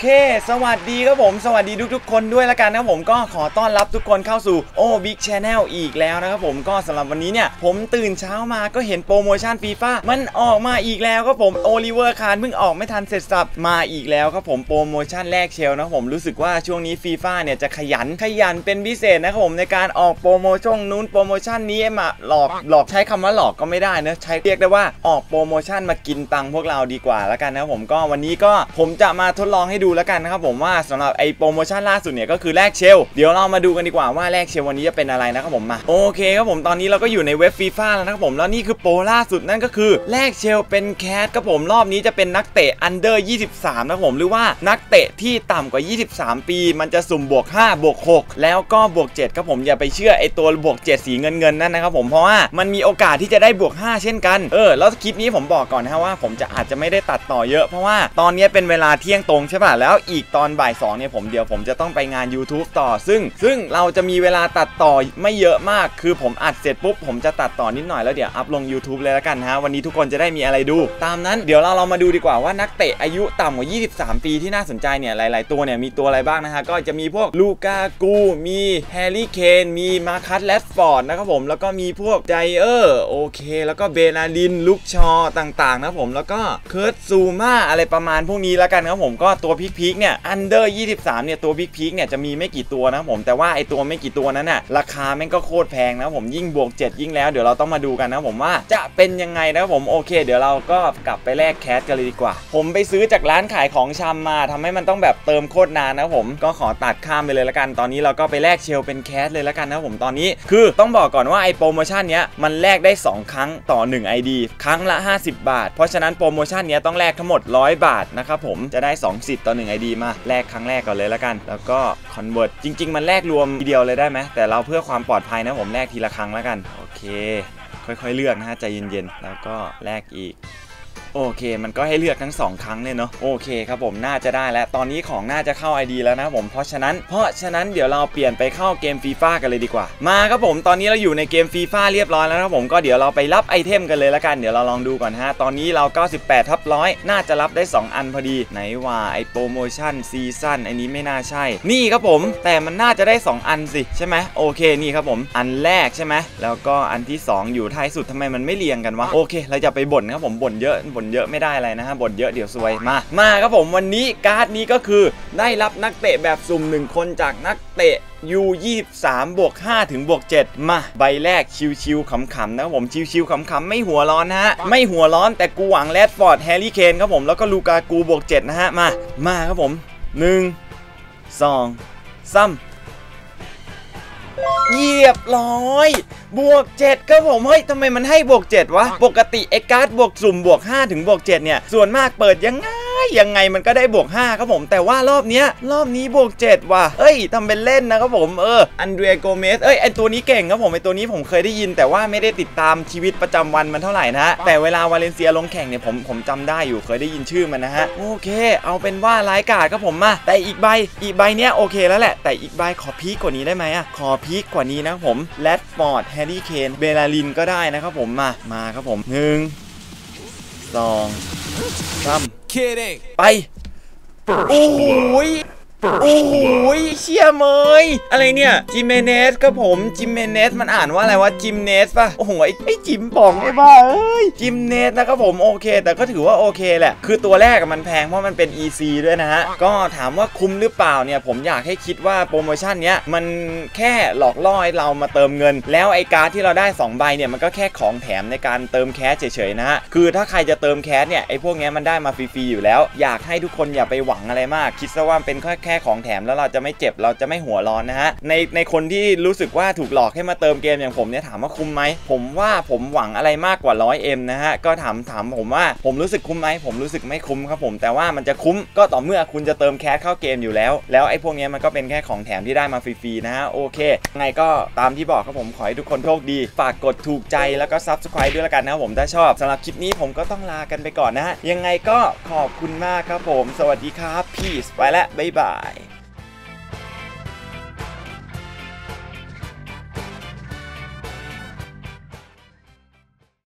เค สวัสดีครับผม สวัสดีทุกๆ คนด้วยละกันนะครับผมก็ขอต้อนรับทุกคนเข้าสู่โอ้บิ๊กชแนลอีกแล้วนะครับผมก็สำหรับวันนี้เนี่ยผมตื่นเช้ามาก็เห็นโปรโมชั่นฟีฟ่ามันออกมาอีกแล้วครับผมโอลิเวอร์คารเพิ่งออกไม่ทันเสร็จสับมาอีกแล้วครับผมโปรโมชั่นแรกเชลนะผมรู้สึกว่าช่วงนี้ฟีฟ่าเนี่ยจะขยันขยันเป็นพิเศษนะครับผมในการออกโปรโมชั่นนู้นโปรโมชั่นนี้มาหลอกหลอกใช้คำว่าหลอกก็ไม่ได้นะใช้เรียกได้ว่าออกโปรโมชั่นมากินตังพวกเราดีกว่าแล้วกันนะครับผมก็วันนี้ก็ผมจะมาทดลองให้ดูแล้วกันนะครับผมว่าสำหรับไอโปรโมชั่นล่าสุดเนี่ยก็คือแลกเชลเดี๋ยวเรามาดูกันดีกว่าว่าแลกเชลวันนี้จะเป็นอะไรนะครับผมมาโอเคครับผมตอนนี้เราก็อยู่ในเว็บฟีฟ่าแล้วนะครับผมแล้วนี่คือโปรล่าสุดนั่นก็คือแลกเชลเป็นแคสครับผมรอบนี้จะเป็นนักเตะอันเดอร์ 23 นะครับผมหรือว่านักเตะที่ต่ำกว่า 23 ปี มันจะสุ่มบวก5บวก6แล้วก็บวก7ครับผมอย่าไปเชื่อไอตัวบวก7สีเงินเงินๆนั่นนะครับผมเพราะว่ามันมีโอกาสที่จะได้บวก 5 เช่นกันเออแล้วคลิปนี้ผมบอกก่อนนะว่าผมจะอาจจะไม่ได้ตัดต่อเยอะเพราะว่าตอนนี้เป็นเวลาเที่ยงตรงใช่ปะแล้วอีกตอนบ่าย2เนี่ยผมเดี๋ยวผมจะต้องไปงาน YouTube ต่อ ซึ่งซึ่งเราจะมีเวลาตัดต่อไม่เยอะมาก คือผมอัดเสร็จปุ๊บผมจะตัดต่อนิดหน่อยแล้วเดี๋ยวอัพลง YouTube เลยละกันฮะวันนี้ทุกคนจะได้มีอะไรดู ตามนั้นเดี๋ยวเราเรามาดูดีกว่าว่านักเตะอายุต่ำกว่า 23 ปีที่น่าสนใจเนี่ยหลาย ๆ ตัวเนี่ยมีตัวอะไรบ้างนะฮะก็จะมีพวกลูกากูมีแฮร์รี่เคนมีมาคัสแรดฟอร์ดนะครับผมแล้วก็มีพวกไจเออร์โอเค แล้วก็เบนาลินลุกชอต่าง ๆ นะผมแล้วก็เคิร์ตซูมาอะไรประมาณพวกนี้แล้วกันครับผมก็ตัวพีคๆเนี่ยอันเดอร์23เนี่ยตัวพีคๆเนี่ยจะมีไม่กี่ตัวนะผมแต่ว่าไอตัวไม่กี่ตัวนั้นน่ะราคาแม่งก็โคตรแพงนะผมยิ่งบวก 7 ยิ่งแล้วเดี๋ยวเราต้องมาดูกันนะผมว่าจะเป็นยังไงนะผมโอเค เดี๋ยวเราก็กลับไปแลกแคสกันเลยดีกว่า ผมไปซื้อจากร้านขายของชำมาทำให้มันต้องแบบเติมโคตรนานนะผมก็ขอตัดข้ามไปเลยละกัน ตอนนี้เราก็ไปแลกเชลเป็นแคสเลยละกันนะผมตอนนี้ คือต้องบอกก่อนว่าไอโปรโมชั่นเนี้ยมันแลกได้ 2 ครั้งต่อ 1 ID ครั้งละ 50 บาท เพราะฉะนั้นโปรโมชั่นเนี้ยต้องแลกทั้งหมด 100 บาทนะครับผมจะได้ 2 สิทธิ์ต่อ1 ID มาแลกครั้งแรกก่อนเลยละกัน แล้วก็คอนเวิร์ตจริง ๆ มันแลกรวมทีเดียวเลยได้ไหมแต่เราเพื่อความปลอดภัยนะผมแลกทีละครั้งแล้วกัน โอเค ค่อยๆ เลือกนะฮะใจเย็นๆ แล้วก็แลกอีก โอเค มันก็ให้เลือกทั้ง 2 ครั้งเลยเนาะโอเคครับผมน่าจะได้แล้วตอนนี้ของน่าจะเข้า ID แล้วนะผมเพราะฉะนั้น เพราะฉะนั้นเดี๋ยวเราเปลี่ยนไปเข้าเกมฟีฟ่ากันเลยดีกว่า มาครับผมตอนนี้เราอยู่ในเกมฟีฟ่าเรียบร้อยแล้วนะครับผมก็เดี๋ยวเราไปรับไอเทมกันเลยละกันเดี๋ยวเราลองดูก่อนฮะตอนนี้เรา 98ทับร้อยน่าจะรับได้ 2 อันพอดีไหนว่าไอโปรโมชั่นซีซั่นไอนี้ไม่น่าใช่ นี่ครับผม แต่มันน่าจะได้ 2 อันสิใช่ไหมโอเคนี่ครับผมอันแรกใช่ไหมแล้วก็อันที่ 2 อยู่ท้ายสุดทำไมมันไม่เรียงกันวะโอเค เราจะไปบ่นครับผมบ่นเยอะบ่นเยอะไม่ได้อะไรนะฮะบ่นเยอะเดี๋ยวซวยมา มาครับผมวันนี้การ์ดนี้ก็คือได้รับนักเตะแบบสุ่ม 1 คนจากนักเตะ U23 บวก5ถึงบวก7มาใบแรกชิวๆขำๆนะครับผมชิวๆขำๆไม่หัวร้อนนะฮะไม่หัวร้อนแต่กูหวังแรดฟอร์ดแฮร์รี่เคนครับผมแล้วก็ลูกากูบวก7นะฮะมามาครับผม 1 2 3 เรียบร้อย บวก 7 ครับผม เฮ้ยทำไมมันให้บวก 7 วะ ปกติไอ้การ์ดบวกสุ่มบวก 5 ถึงบวก 7 เนี่ย ส่วนมากเปิดยังไง ยังไงมันก็ได้บวก5ครับผม แต่ว่ารอบเนี้ยรอบนี้บวก 7 ว่ะ เอ้ยทำเป็นเล่นนะครับผม เออ อันเดรียโกเมส เอ้ยไอตัวนี้เก่งครับผม ไอตัวนี้ผมเคยได้ยิน แต่ว่าไม่ได้ติดตามชีวิตประจำวันมันเท่าไหร่นะฮะ แต่เวลาวาเลนเซียลงแข่งเนี่ยผมผมจำได้อยู่เคยได้ยินชื่อมันนะฮะ โอเค เอาเป็นว่าร้ายกาจครับผมมา แต่อีกใบ อีกใบเนี้ยโอเคแล้วแหละ แต่อีกใบขอพีคกว่านี้ได้ไหมอะขอพีคกว่านี้นะครับผมแรดฟอร์ดแฮร์รี่เคนเบลาลินก็ได้นะครับผมมา มาครับผมหนึ่งสองสาม Kidding. ไป โอ้โหย โอ้โหยเชี่ยเมยอะไรเนี่ยจิเมเนสครับผมจิเมเนสมันอ่านว่าอะไรวะจิมเนสป่ะโอ้โหไอ้ไอ้จิมป่องไอ้บ้าเอ้ยจิมเนสนะครับผมโอเค แต่ก็ถือว่าโอเคแหละ คือตัวแรกอะมันแพงเพราะมันเป็น EC ด้วยนะฮะ ก็ถามว่าคุ้มหรือเปล่าเนี่ย ผมอยากให้คิดว่าโปรโมชั่นเนี้ยมันแค่หลอกล่อให้เรามาเติมเงิน แล้วไอ้การ์ดที่เราได้ 2 ใบเนี่ยมันก็แค่ของแถมในการเติมแคสเฉยๆนะฮะ คือถ้าใครจะเติมแคสเนี่ยไอ้พวกเนี้ยมันได้มาฟรีๆอยู่แล้ว อยากให้ทุกคนอย่าไปหวังอะไรมาก คิดซะว่าเป็นแค่แค่ค่ของแถมแล้วเราจะไม่เจ็บเราจะไม่หัวร้อนนะฮะในในคนที่รู้สึกว่าถูกหลอกให้มาเติมเกมอย่างผมเนี่ยถามว่าคุ้มไหมผมว่าผมหวังอะไรมากกว่า 100M นะฮะก็ถามถามผมว่าผมรู้สึกคุ้มไหมผมรู้สึกไม่คุ้มครับผมแต่ว่ามันจะคุ้มก็ต่อเมื่อคุณจะเติมแคสเข้าเกมอยู่แล้ว แล้วไอ้พวกเนี้ยมันก็เป็นแค่ของแถมที่ได้มาฟรีๆนะฮะโอเคยังไงก็ตามที่บอกครับผมขอให้ทุกคนโชคดี ฝากกดถูกใจแล้วก็ Subscribe ด้วยละกันนะครับผมถ้าชอบสำหรับคลิปนี้ผมก็ต้องลากันไปก่อนนะฮะยังไงก็ขอบคุณมากครับผม สวัสดีครับพีสไปแล้วบ๊ายบาย